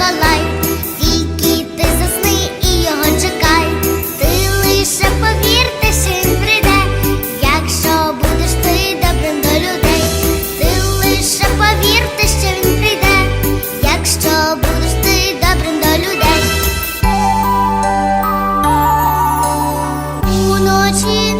Миколай, тільки ти засни і його чекай, ти лише повір, те, що він прийде, якщо будеш ти добрим до людей, ти лише повір, те, що він прийде, якщо будеш ти добрим до людей. Уночі